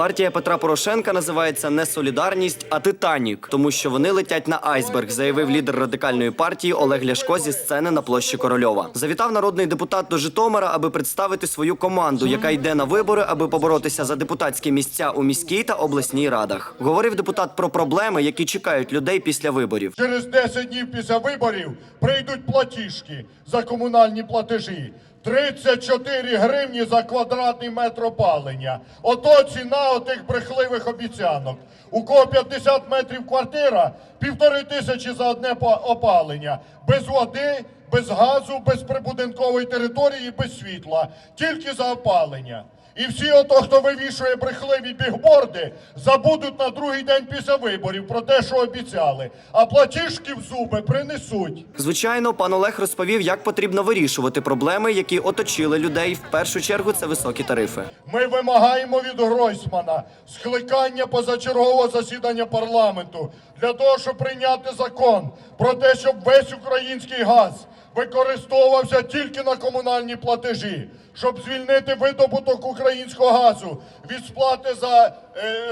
Партія Петра Порошенка називається не Солідарність, а Титанік, тому що вони летять на айсберг, заявив лідер радикальної партії Олег Ляшко зі сцени на площі Корольова. Завітав народний депутат до Житомира, аби представити свою команду, яка йде на вибори, аби поборотися за депутатські місця у міській та обласній радах. Говорив депутат про проблеми, які чекають людей після виборів. Через 10 днів після виборів прийдуть платіжки за комунальні платежі. 34 гривні за квадратний метр опалення. Ото ціна отих брехливих обіцянок. У кого 50 метрів квартира, півтори тисячі за одне опалення. Без води, без газу, без прибудинкової території, без світла. Тільки за опалення. І всі ото, хто вивішує брехливі бігборди, забудуть на другий день після виборів про те, що обіцяли. А платіжки в зуби принесуть. Звичайно, пан Олег розповів, як потрібно вирішувати проблеми, які оточили людей. В першу чергу це високі тарифи. Ми вимагаємо від Гройсмана скликання позачергового засідання парламенту для того, щоб прийняти закон про те, щоб весь український газ використовувався тільки на комунальні платежі, щоб звільнити видобуток українського газу від сплати за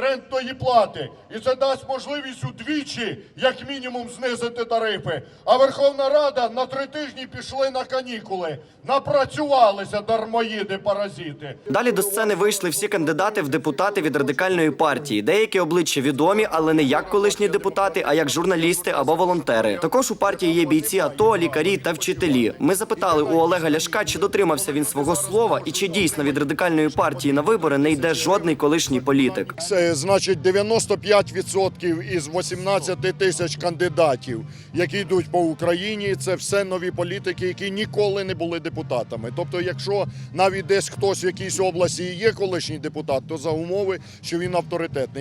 рентної плати. І це дасть можливість удвічі, як мінімум, знизити тарифи. А Верховна Рада на три тижні пішли на канікули, напрацювалися дармоїди, паразити. Далі до сцени вийшли всі кандидати в депутати від радикальної партії. Деякі обличчя відомі, але не як колишні депутати, а як журналісти або волонтери. Також у партії є бійці АТО, лікарі та вчителі. Ми запитали у Олега Ляшка, чи дотримався він свого слова, і чи дійсно від радикальної партії на вибори не йде жодний колишній політик. Це значить 95% із 18 тисяч кандидатів, які йдуть по Україні, це все нові політики, які ніколи не були депутатами. Тобто, якщо навіть десь хтось в якійсь області є колишній депутат, то за умови, що він авторитетний.